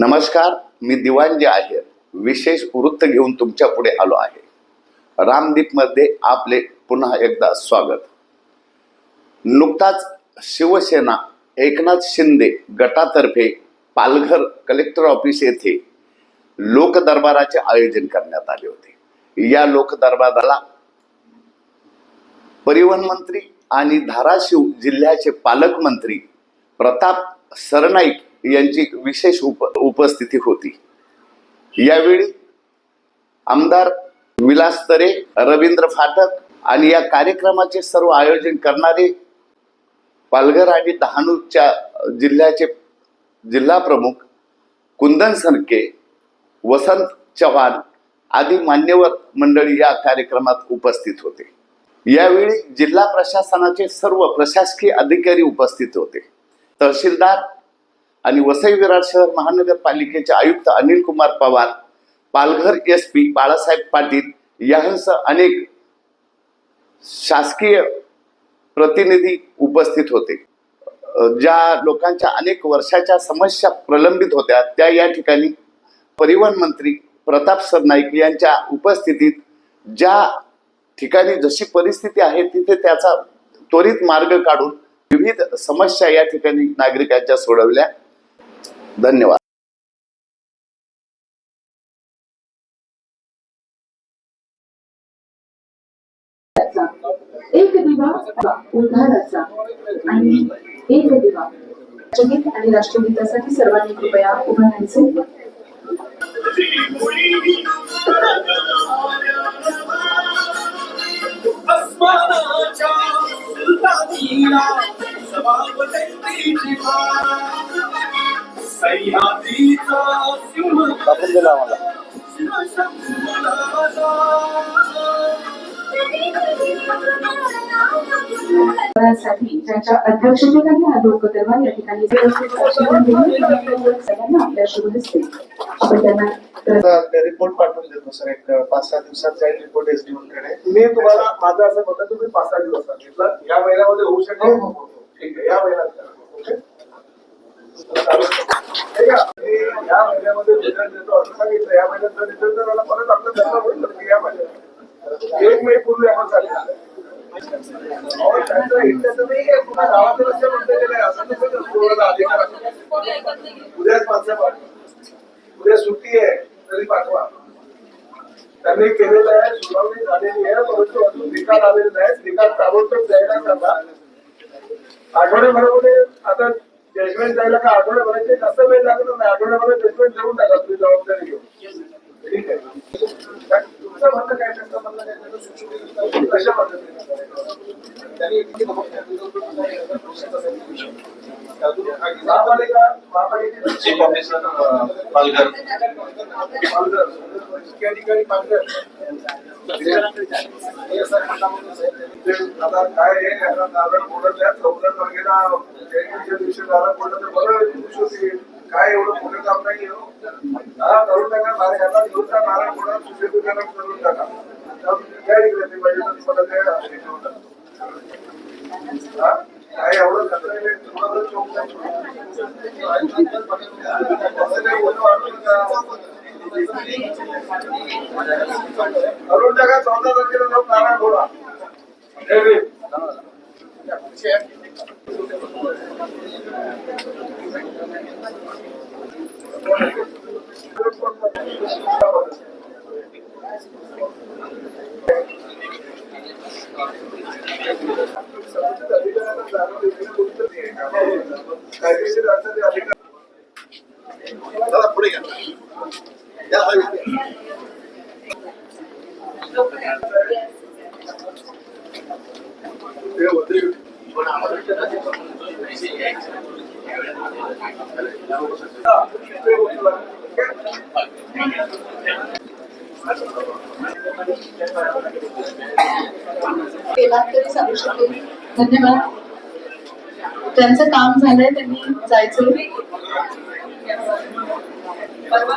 नमस्कार मी दिवाणजी आहे विशेष वृत्त घेऊन तुमच्यापुढे आलो आहे. रामदीपमध्ये आपले पुन्हा एकदा स्वागत. नुकताच शिवसेना एकनाथ शिंदे गटातर्फे पालघर कलेक्टर ऑफिस येथे लोकदरबाराचे आयोजन करण्यात आले होते. या लोकदरबाराला परिवहन मंत्री आणि धाराशिव जिल्ह्याचे पालकमंत्री प्रताप सरनाईक यांची विशेष उप उपस्थिती होती. यावेळी आमदार विलास तरे रवींद्र फाटक आणि या कार्यक्रमाचे सर्व आयोजन करणारे पालघर आणि डहाणूच्या जिल्ह्याचे जिल्हा प्रमुख कुंदन सरके वसंत चव्हाण आदी मान्यवर मंडळी या कार्यक्रमात उपस्थित होते. यावेळी जिल्हा प्रशासनाचे सर्व प्रशासकीय अधिकारी उपस्थित होते. तहसीलदार आणि वसई विरार शहर महानगरपालिकेचे आयुक्त अनिल कुमार पवार पालघर एस पी बाळासाहेब पाटील यांसह अनेक शासकीय प्रतिनिधी उपस्थित होते. ज्या लोकांच्या अनेक वर्षाच्या समस्या प्रलंबित होत्या त्या या ठिकाणी परिवहन मंत्री प्रताप सरनाईक यांच्या उपस्थितीत ज्या ठिकाणी जशी परिस्थिती आहे तिथे त्याचा त्वरित मार्ग काढून विविध समस्या या ठिकाणी नागरिकांच्या सोडवल्या. धन्यवाद. एक दिवा उद्धाराचा आणि एक दिवा राष्ट्रगीत आणि राष्ट्रगीतासाठी सर्वांनी कृपया उभं राहायचे. अस्मानाच्या सुलतानीला सभापतीची सह्याद्रीचा सिंहसाठी ज्यांच्या अध्यक्षतेखाली हा लोकदरबार या ठिकाणी सगळ्यांना आपल्या शुभ हस्ते आपण त्यांना रिपोर्ट पाठवून देतो सर एक पाच सहा दिवसात जाईल रिपोर्ट एस डी कडे मी तुम्हाला माझं असं म्हणतो तुम्ही पाच सहा दिवस सांगितलं या महिन्यामध्ये होऊ शकेल? हो, हो, हो. ठीक आहे या महिन्यात एक मे पूर्वी आपण असं अधिकार उद्याच पाठवा उद्या सुट्टी आहे तरी पाठवा त्यांनी केलेलं आहे सुनावणी झालेली आहे परंतु अजून निकाल आलेले नाहीत निकाल ताबडतोब द्यायला आठवड्याभरामध्ये आता जजमेंट द्यायला का आठवड्याभराचे जास्त वेळ लागणार नाही. आठवड्याभरात जजमेंट देऊन टाका. तुम्ही जबाबदारी घेऊन. काय- चीफ ऑफिसर पालघर. आता काय आहे, यांना नारळ फोडत आहे, चौदा तारखेला दिवशी तर बरं खुश काय एवढं मोठं काम नाही करून टाका नारळ यांना घेऊन जा नारळ फोडा सुशेषीकरण करून टाका द्या इकडे ते पाहिजे तुम्हाला. हा? काय एवढं जर चोख नाही. करून टाका चौदा तारखेला जाऊन नारळ फोडा हे रे. हे तरी सांगू शकेल धन्यवाद. त्यांचं काम झालंय त्यांनी जायचं परवा?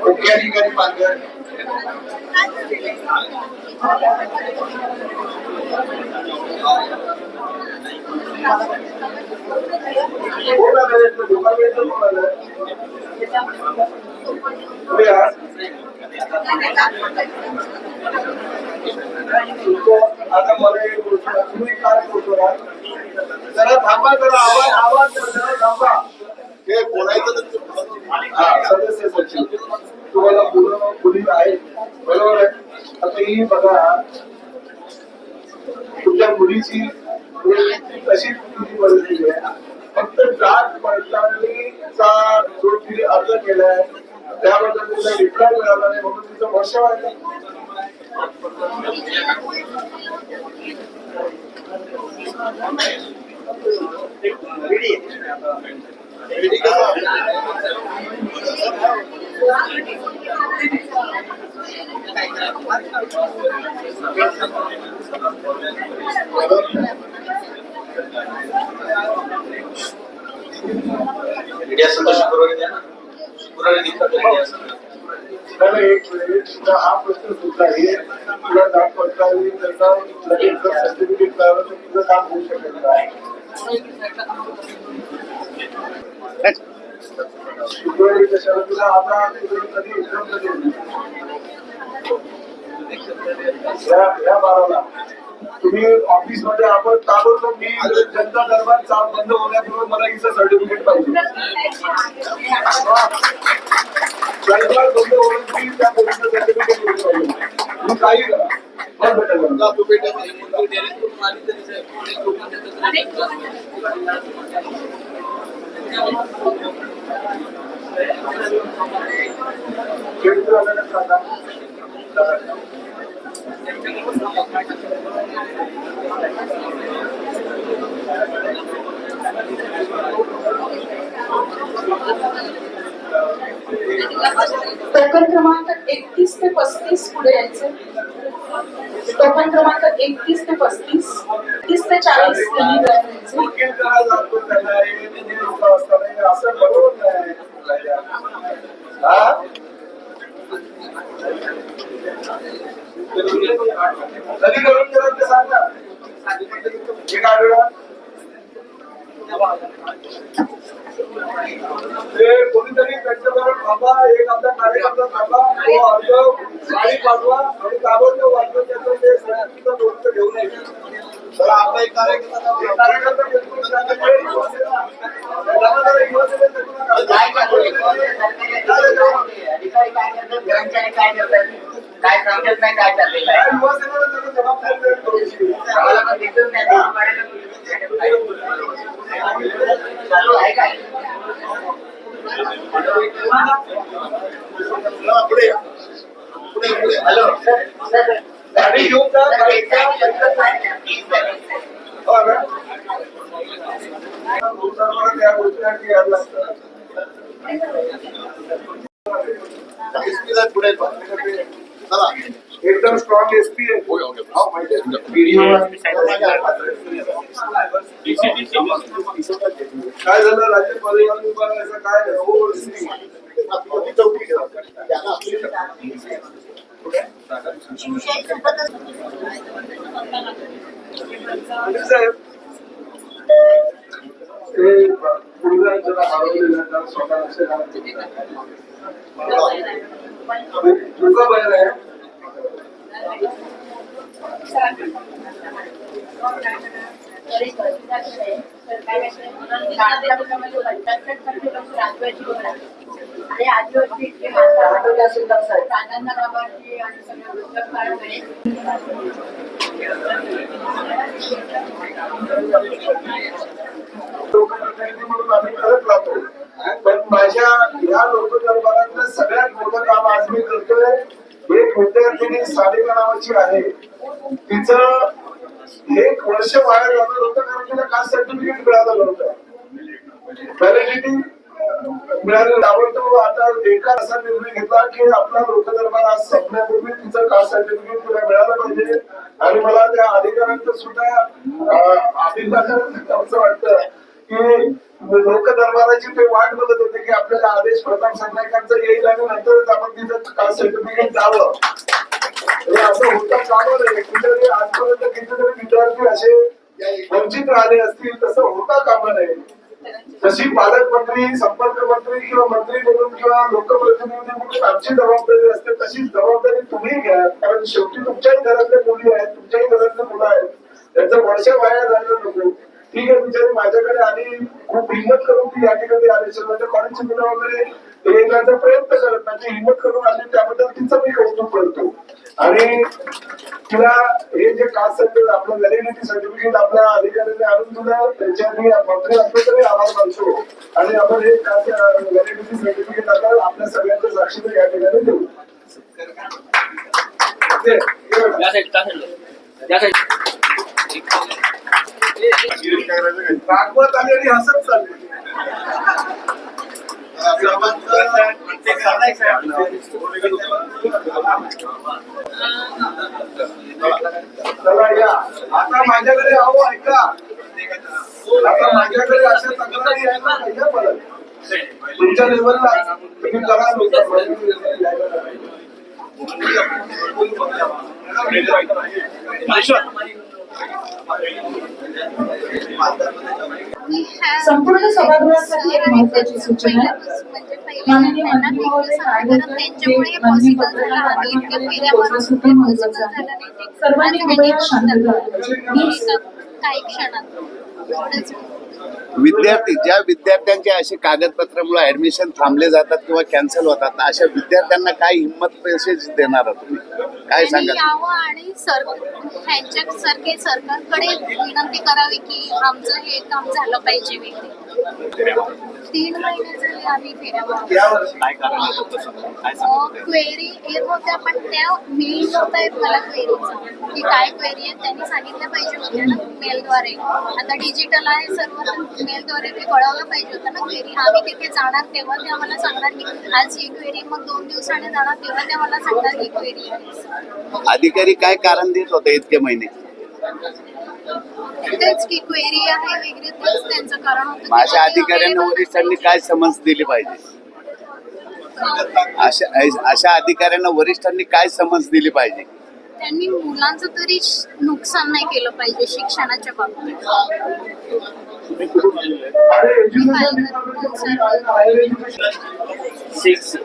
मुख्य अधिकारी पालघर कोण आलं यातलं? डिपार्टमेंटचं कोण आलं? तुम्ही आहात? तुमचं- आता मला एक गोष्ट तुम्ही काय बोलतो जरा थांबा जरा आवाज आवाज जरा थांबा हे बोलायचं सदस्य सचिव तुम्हाला पूर्ण मुली आहे. बरोबर आहे? आता ही बघा तुमच्या मुलीची तशी तुझी परिस्थिती आहे फक्त जात पडताळणीचा जो तिने अर्ज़ केलाय त्याबद्दल तिला रिप्लाय मिळाला नाही म्हणून तिचं वर्ष वाढलं रेडी कसं? मीडिया संघ शुक्रवारी द्या ना. शुक्रवारी दिवसात मीडिया मला एक हा प्रश्न सुद्धा आहे तुला जात पडताळणी त्याचा लगेच जर सर्टिफिकेट मिळालं तर तुझं काम होऊ शकत नाही शुक्रवारी कशाला तुला आता कधी एक्झाम कधी तुम्ही ऑफिसमध्ये आपण ताबडतोब मी जनता दरबार चाप बंद होण्यापूर्वी मला हिचं सर्टिफिकेट पाहिजे. दरबार बंद होण्यापूर्वी त्या पोलिसचं सर्टिफिकेट पाहिजे मी काही करा. मग भेटेल मला. जा तू पेट्यामध्ये मुलगी direct करून आली तरी साहेब, कोणी लोकं देतात. खेळ झाल्यानं सांगा टोकन क्रमांक एकतीस ते पस्तीस पुढे यायचे. टोकन क्रमांक एकतीस ते पस्तीस तीस ते चाळीस यांनी द्यायचे वकील करायला लागतो त्याला हे ते लोक असतात हे असं बरोबर नाही हा कधी करून गेलं ते सांगा हे काढूया ते कोणीतरी त्यांच्याबरोबर थांबा एक आपला कार्यकर्ता थांबा तो अर्ज साडी पाठवा आणि ताबडतोब वाटलं त्याचं ते सर्टिफिकेट गोष्ट घेऊन यायचं चला आपला एक कार्यकर्ता हे कार्यकर्ता बिलकुल सांगा, ते युवासेना. त्याला जरा युवासेना त्यातून नका. काय काय करतात काय समजत नाही काय चाललेलं त्या आहे युवासेनेला त्याला जबाबदारी देणं थोडीशी. आम्हाला पण दिसून नाही दिसून पडायला चालू आहे काय चला, पुढे या. पुढे पुढे हॅलो गाडी घेऊन जा, गाडी घ्या, त्यांच्या- हो ना? लोकांना त्या गोष्टी यायला लागतात. SP ला पुढे पहा. चला एकदम स्ट्रॉंग एसपी आहे होय, होय. हो, माहिती आहे. काय झालं राज्य परिवहन विभागाचं काय हो श्री. आपली चौकी ठेवा. त्यांना आपली आणि साहेब ते मुलगा जरा त्याला स्वतः लक्ष बैल आहे. आणि आदिवासी इतके माणसं प्राण्यांना आणि सगळं लोकप्रतिनिधी म्हणून आम्ही करत राहतो पण माझ्या या लोकदरबारातलं सगळ्यात मोठं काम आज मी करतोय एक विद्यार्थिनी सारिका नावाची आहे तिचं एक वर्ष वाया झालं होतं कारण तिला कास्ट सर्टिफिकेट मिळालं नव्हतं व्हॅलिडिटी मिळाले ताबडतोब आता एका असा निर्णय घेतला की आपला लोकदरबार आज संपण्यापूर्वी तिचं कास्ट सर्टिफिकेट तुला मिळालं पाहिजे आणि मला त्या अधिकाऱ्यांचं सुद्धा अं, असं वाटतं की लोक दरबाराची ते वाट बघत होते की आपल्याला आदेश प्रताप सरनाईकांचा येईल आणि नंतरच आपण तिथं कास्ट सर्टिफिकेट द्यावं हे असं होता कामा नये कुठेतरी आजपर्यंत कितीतरी विद्यार्थी असे वंचित राहिले असतील तसं होता कामा नये. जशी पालकमंत्री संपर्क मंत्री किंवा मंत्री म्हणून किंवा लोकप्रतिनिधी म्हणून आमची जबाबदारी असते तशीच जबाबदारी तुम्ही घ्या. कारण शेवटी तुमच्याही घरातल्या मुली आहेत तुमच्याही घरातल्या मुलं आहेत. त्यांचं वर्ष वाया झालं नको. ठीक आहे बिचारी माझ्याकडे आली. खूप हिंमत करून ती या ठिकाणी आली असेल म्हणजे कॉलेजची मुलं वगैरे येण्याचा प्रयत्न करत म्हणजे हिंमत करून आली त्याबद्दल तिचं मी कौतुक करतो. आणि तिला हे जे कास्ट सर्टिफिकेट आपलं व्हॅलिडिटी सर्टिफिकेट आपल्या अधिकाऱ्याने आणून दिलं. त्याच्या मी मंत्री असलो तरी आभार मानतो. आणि आपण हे कास्ट व्हॅलिडिटी सर्टिफिकेट आता आपल्या सगळ्यांच्या साक्षीने या ठिकाणी देऊ ते- रागवत हसत चालली. चला या. आता माझ्याकडे अहो ऐका. आता माझ्याकडे अशा तक्रारी यायला परत. तुमच्या लेवलला तुम्ही करा संपूर्ण सभागृहासाठी एक महत्वाची सूचना आहे. माननीय मंत्री महोदय सर्वांनी कृपया शांतता काही क्षणात विद्यार्थी ज्या विद्यार्थ्यांचे असे कागदपत्रामुळे ऍडमिशन थांबले जातात किंवा कॅन्सल होतात अशा विद्यार्थ्यांना काय हिंमत मेसेज देणार तुम्ही? काय सांगाल? यावं आणि सर सरकारकडे विनंती करावी की आमचं हे काम झालं पाहिजे तीन महिने झाले आम्ही फेऱ्या मारतो. यावर्षी काय कारण होतं तसं काय क्वेरी येत होत्या पण त्या मेल होत आहेत मला क्वेरीचा की काय क्वेरी आहे त्यांनी सांगितलं पाहिजे होत्या ना मेलद्वारे आता डिजिटल आहे सर्व मेलद्वारे ते कळवलं पाहिजे होतं ना क्वेरी आम्ही तिथे जाणार तेव्हा ते आम्हाला सांगणार की आज ही क्वेरी मग दोन दिवसाने जाणार तेव्हा ते मला सांगणार ही क्वेरी आहे. अधिकारी काय कारण देत होते इतके महिने? तेच की क्वेरी आहे वगैरे तेच त्यांचं कारण होतं की माझ्या आम्ही अधिकाऱ्यांना available वरिष्ठांनी काय समज दिली पाहिजे? अशा अशा अधिकाऱ्यांना वरिष्ठांनी काय समज दिली पाहिजे? त्यांनी मुलांचं तरी श- नुकसान नाही केलं पाहिजे शिक्षणाच्या बाबतीत. सिक्स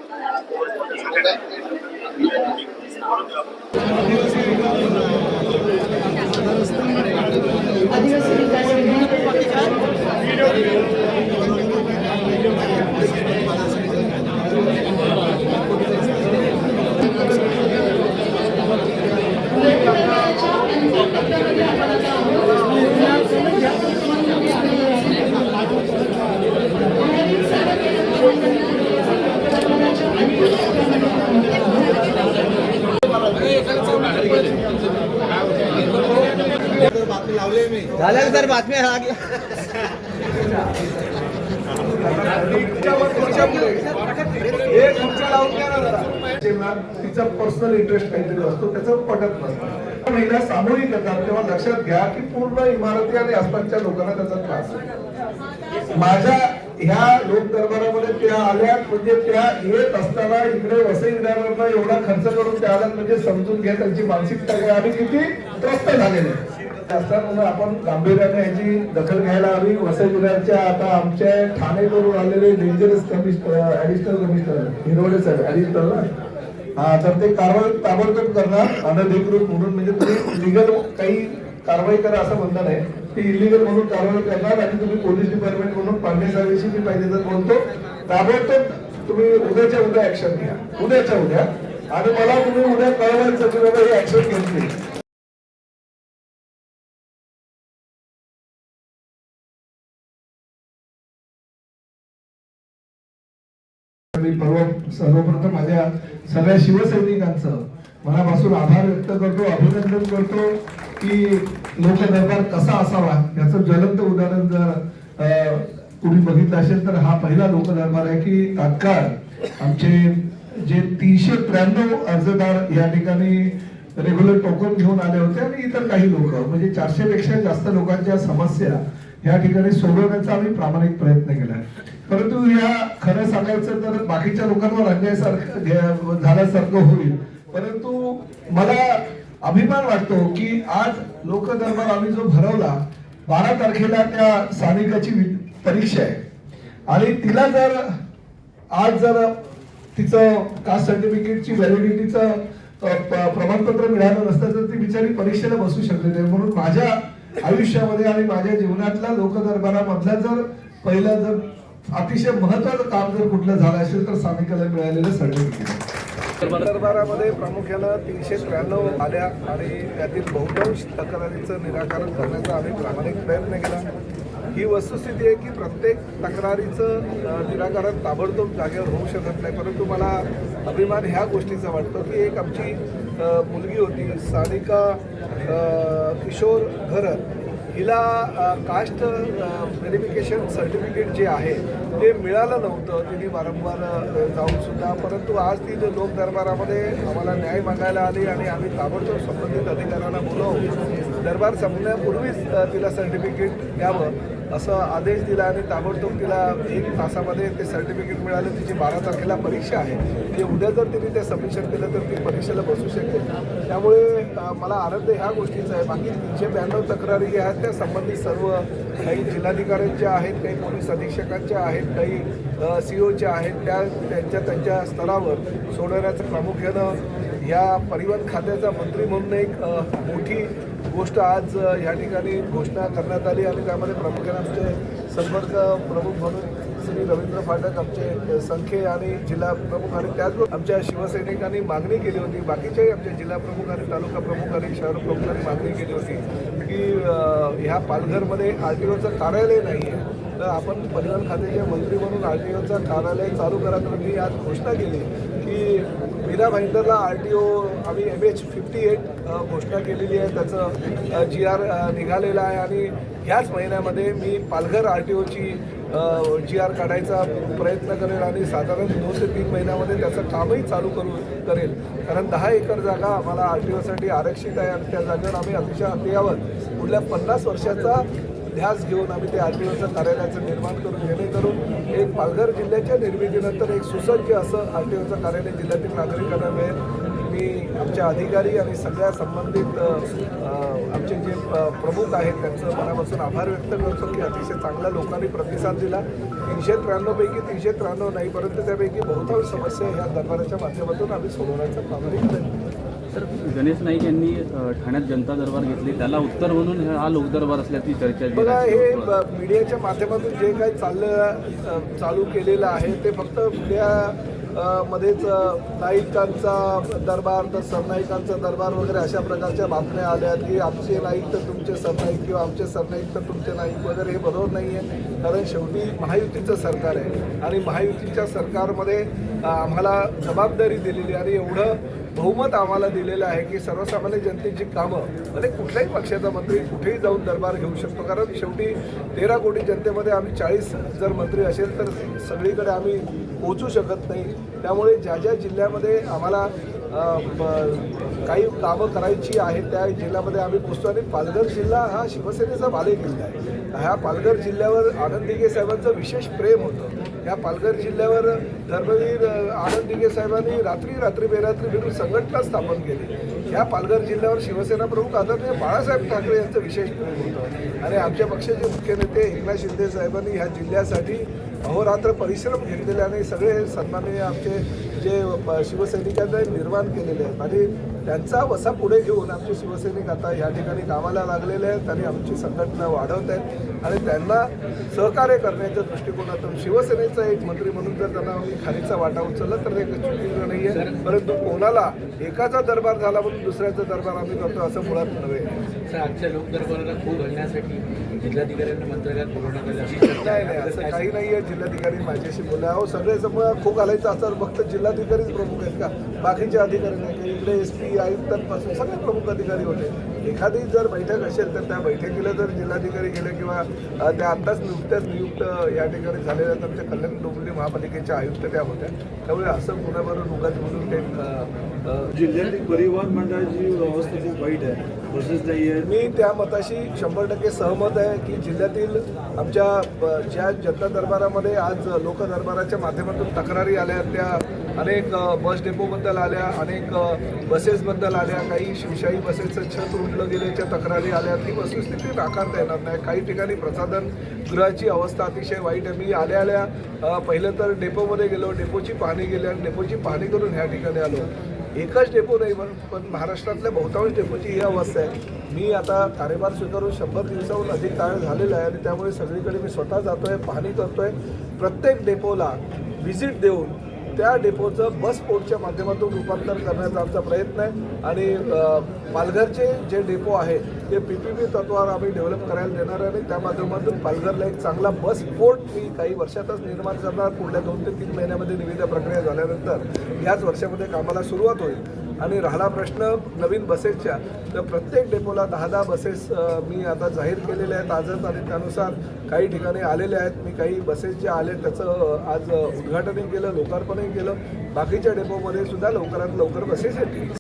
झाल्या सर बातम्या. तिचा पर्सनल इंटरेस्ट काहीतरी असतो त्याचं पटत नसतं महिला सामूहिक येतात तेव्हा लक्षात घ्या की पूर्ण इमारती आणि आसपासच्या लोकांना त्याचा त्रास आहे. माझ्या ह्या लोक दरबारामध्ये त्या आल्या म्हणजे त्या येत असताना इकडे वसई विधानांना एवढा खर्च करून त्या आल्यात म्हणजे समजून घ्या त्यांची मानसिकता काय आणि किती त्रस्त झालेले असतात म्हणून आपण गांभीर्याने याची दखल घ्यायला हवी. वसई जिल्ह्याच्या आता आमच्या ठाणेवरून आलेले dangerous commissioner additional commissioner Hirwade साहेब ऍडिशनल ना? हा तर ते कारवाई ताबडतोब करणार अनधिकृत म्हणून. म्हणजे तुम्ही लिगल काही कारवाई करा असं म्हणणं नाही. ती इलिगल म्हणून कारवाई करणार आणि तुम्ही पोलीस डिपार्टमेंट म्हणून पांडे साहेबांशी मी पाहिजे तर बोलतो ताबडतोब तुम्ही उद्याच्या उद्या ऍक्शन घ्या. उद्याच्या उद्या. आणि मला तुम्ही उद्या कळवायचं की बाबा हे ऍक्शन घेतली. मी पर्व सर्वप्रथम माझ्या सगळ्या शिवसैनिकांचं मनापासून आभार व्यक्त करतो अभिनंदन करतो की लोक दरबार कसा असावा याचं ज्वलंत उदाहरण जर कुणी बघितलं असेल तर हा पहिला लोकदरबार आहे की तात्काळ आमचे जे तीनशे त्र्याण्णव अर्जदार या ठिकाणी रेग्युलर टोकन घेऊन आले होते आणि इतर काही लोक म्हणजे चारशे पेक्षा जास्त लोकांच्या समस्या या ठिकाणी सोडवण्याचा आम्ही प्रामाणिक प्रयत्न केला परंतु या खरं सांगायचं तर बाकीच्या लोकांवर अन्यायसारखं घे- झाल्यासारखं होईल. परंतु मला अभिमान वाटतो की आज लोकदरबार आम्ही जो भरवला बारा तारखेला त्या स्थानिकाची वि- परीक्षा आहे. आणि तिला जर आज जर तिचं कास्ट सर्टिफिकेटची व्हॅलिडिटीचं प्रमाणपत्र मिळालं नसतं तर ती बिचारी परीक्षेला बसू शकले नाही. म्हणून माझ्या आयुष्यामध्ये आणि माझ्या जीवनातल्या लोकदरबारामधला जर पहिला जर अतिशय महत्वाचं काम जर कुठलं झालं असेल तर स्थानिकाला मिळालेलं सर्टिफिकेट दरबारामध्ये प्रामुख्यानं तीनशे त्र्याण्णव आल्या आणि त्यातील बहुतांश तक्रारीचं निराकरण करण्याचा आम्ही प्रामाणिक प्रयत्न केला. ही वस्तुस्थिती आहे की प्रत्येक तक्रारीचं निराकरण ताबडतोब जागेवर होऊ शकत नाही. परंतु मला अभिमान ह्या गोष्टीचा वाटतो की एक आमची मुलगी होती सानिका किशोर घरत. हिला कास्ट व्हेरिफिकेशन सर्टिफिकेट जे आहे ते मिळालं नव्हतं. तिने वारंवार जाऊन सुद्धा परंतु आज ती लोक दरबारामध्ये आम्हाला न्याय मागायला आली आणि आम्ही ताबडतोब संबंधित अधिकाऱ्यांना बोलावून दरबार संपण्यापूर्वीच तिला सर्टिफिकेट द्यावं. असं आदेश दिला आणि ताबडतोब तिला एक तासामध्ये ते सर्टिफिकेट मिळालं. तिची बारा तारखेला परीक्षा आहे. ते उद्या जर तिने ते सबमिशन केलं तर ती परीक्षेला बसू शकते त्यामुळे मला आनंद ह्या गोष्टीचा आहे. बाकी तीनशे ब्याण्णव तक्रारी आहेत त्या संबंधित सर्व काही जिल्हाधिकाऱ्यांच्या आहेत काही पोलीस अधीक्षकांच्या आहेत काही सी ओच्या आहेत त्या त्यांच्या त्यांच्या स्तरावर सोडवण्याचं प्रामुख्यानं या परिवहन खात्याचा मंत्री म्हणून एक मोठी गोष्ट आज या ठिकाणी घोषणा करण्यात आली आणि त्यामध्ये प्रामुख्याने आमचे संपर्क प्रमुख म्हणून श्री रवींद्र फाटक आमचे संख्ये आणि जिल्हा प्रमुख आणि त्याचबरोबर आमच्या शिवसैनिकांनी मागणी केली होती बाकीच्याही आमच्या जिल्हा प्रमुख आणि तालुका प्रमुख आणि शहर प्रमुखांनी मागणी केली होती की ह्या पालघरमध्ये आर टी ओचं कार्यालय नाही आहे तर आपण परिवहन खात्याचे मंत्री म्हणून आर टी ओचं कार्यालय चालू करा तर मी आज घोषणा केली. की मीरा भाईंदरला आर टी ओ आम्ही एम एच फिफ्टी एट घोषणा केलेली आहे. त्याचं जी आर निघालेलं आहे. आणि ह्याच महिन्यामध्ये मी पालघर आर टी ओची जी आर काढायचा प्रयत्न करेल आणि साधारण दोन ते तीन महिन्यामध्ये त्याचं कामही चालू करू करेल. कारण दहा एकर जागा आम्हाला आर टी ओसाठी आरक्षित आहे आणि त्या जागेवर आम्ही अतिशय अद्ययावत पुढल्या पन्नास वर्षाचा ध्यास घेऊन आम्ही ते आर टी कार्यालयाचं निर्माण करून जेणेकरून एक पालघर जिल्ह्याच्या निर्मितीनंतर एक सुसज्ज असं आर टी ओचं कार्यालय जिल्ह्यातील नागरिकांना मिळेल. मी आमच्या अधिकारी आणि सगळ्या संबंधित आमचे जे प्रमुख आहेत त्यांचं मनापासून आभार व्यक्त करतो की अतिशय चांगल्या लोकांनी प्रतिसाद दिला. तीनशे त्र्याण्णवपैकी तीनशे त्र्याण्णव नाही परंतु त्यापैकी बहुतांश समस्या ह्या दरबाराच्या माध्यमातून आम्ही सोडवण्याचा प्रामाणिक प्रयत्न सर गणेश नाईक यांनी ठाण्यात जनता दरबार घेतली. त्याला उत्तर म्हणून हा लोकदरबार असल्याची चर्चा बघा हे मीडियाच्या माध्यमातून जे काही चाललं चालू केलेलं आहे ते फक्त मीडिया मध्येच नाईकांचा दरबार तर सरनाईकांचा दरबार वगैरे अशा प्रकारच्या बातम्या आल्या की आमचे नाईक तर तुमचे सरनाईक किंवा आमचे सरनाईक तर तुमचे नाईक वगैरे हे बरोबर नाही आहे. कारण शेवटी महायुतीचं सरकार आहे. आणि महायुतीच्या सरकारमध्ये आम्हाला जबाबदारी दिलेली आणि एवढं बहुमत आम्हाला दिलेलं आहे की सर्वसामान्य जनतेची कामं म्हणजे कुठल्याही पक्षाचा मंत्री कुठेही जाऊन दरबार घेऊ शकतो. कारण शेवटी तेरा कोटी जनतेमध्ये आम्ही चाळीस जर मंत्री असेल तर सगळीकडे आम्ही पोचू शकत नाही. त्यामुळे ज्या ज्या जिल्ह्यामध्ये आम्हाला ब- काही कामं करायची आहेत त्या जिल्ह्यामध्ये आम्ही पोचतो आणि पालघर जिल्हा हा शिवसेनेचा बालेकिल्ला आहे. ह्या पालघर जिल्ह्यावर आनंदी साहेबांचं विशेष प्रेम होतं. या पालघर जिल्ह्यावर धर्मवीर आनंद दिघे साहेबांनी रात्री रात्री बेरात्री भेटून संघटना स्थापन केली. या पालघर जिल्ह्यावर शिवसेना प्रमुख आदरणीय बाळासाहेब ठाकरे यांचं विशेष प्रेम होतं. आणि आमच्या पक्षाचे मुख्य नेते एकनाथ शिंदे साहेबांनी ह्या जिल्ह्यासाठी अहोरात्र परिश्रम घेतलेले आणि सगळे सन्माननीय आमचे जे शिवसैनिकांना निर्माण केलेले आहेत. आणि त्यांचा वसा पुढे घेऊन आमचे शिवसैनिक आता या ठिकाणी कामाला लागलेले आहेत आणि आमची संघटना वाढवत आहेत. आणि त्यांना सहकार्य करण्याच्या दृष्टिकोनातून शिवसेनेचा एक मंत्री म्हणून जर त्यांना आम्ही खालीचा वाटा उचलला तर ते चुकीचं नाही आहे परंतु कोणाला एकाचा दरबार झाला म्हणून दुसऱ्याचा दरबार आम्ही करतो असं मुळात नव्हे. तर आजच्या लोकदरबाराला खूप घालण्यासाठी जिल्हाधिकाऱ्यांना मंत्रालयात बोलवण्यात आलं अशी चर्चा नाही नाही असं काही नाही आहे. जिल्हाधिकारी माझ्याशी बोला अहो सगळे समोर खो घालायचं असं फक्त जिल्हाधिकारीच प्रमुख आहेत का? बाकीचे अधिकारी नाही इकडे एस पी आयुक्तांपासून सगळे प्रमुख अधिकारी होते. एखादी जर बैठक असेल तर त्या बैठकीला जर जिल्हाधिकारी गेले किंवा त्या आत्ताच नुकत्याच नियुक्त या ठिकाणी झालेल्या तर त्या कल्याण डोंबिवली महापालिकेच्या आयुक्त त्या होत्या. त्यामुळे असं कुणाबरोबर उगाच बोलून काही अ, जिल्ह्यातील परिवहन मंडळाची व्यवस्था खूप वाईट आहे. बसेस नाही आहेत मी त्या मताशी शंभर टक्के सहमत आहे की जिल्ह्यातील आमच्या ज्या जनता दरबारामध्ये आज लोक दरबाराच्या माध्यमातून तक्रारी आल्या त्या अनेक बस डेपोबद्दल आल्या अनेक बसेसबद्दल आल्या काही शिवशाही बसेसचं छत उडलं गेल्याच्या तक्रारी आल्या ती वस्तुस्थिती नाकारता येणार नाही. काही ठिकाणी प्रसाधन गृहाची अवस्था अतिशय वाईट आहे. मी आल्या आल्या पहिलं तर डेपोमध्ये गेलो डेपोची पाहणी गेली आणि डेपोची पाहणी करून ह्या ठिकाणी आलो. एकच डेपो नाही पण पण महाराष्ट्रातल्या बहुतांश डेपोची ही अवस्था आहे. मी आता कार्यभार स्वीकारून शंभर दिवसाहून अधिक काळ झालेला आहे आणि त्यामुळे सगळीकडे मी स्वतः जातो आहे पाहणी आहे प्रत्येक डेपोला व्हिजिट देऊन त्या डेपोचं बस पोर्टच्या माध्यमातून रूपांतर करण्याचा आमचा प्रयत्न आहे. आणि पालघरचे जे डेपो आहे ते पी पी पी तत्वावर आम्ही डेव्हलप करायला देणार आहे. आणि त्या माध्यमातून पालघरला एक चांगला बस पोर्ट मी काही वर्षातच निर्माण करणार. पुढल्या दोन ते तीन महिन्यामध्ये निविदा प्रक्रिया झाल्यानंतर याच वर्षामध्ये कामाला सुरुवात होईल. आणि राहिला प्रश्न नवीन बसेसच्या. तर प्रत्येक डेपोला दहा दहा बसेस मी आता जाहीर केलेले आहेत आजच आणि त्यानुसार काही ठिकाणी आलेले आहेत. मी काही बसेस ज्या आले त्याचं आज उद्घाटनही केलं लोकार्पणही केलं. बाकीच्या डेपोमध्ये सुद्धा लवकरात लवकर बसेस येतील.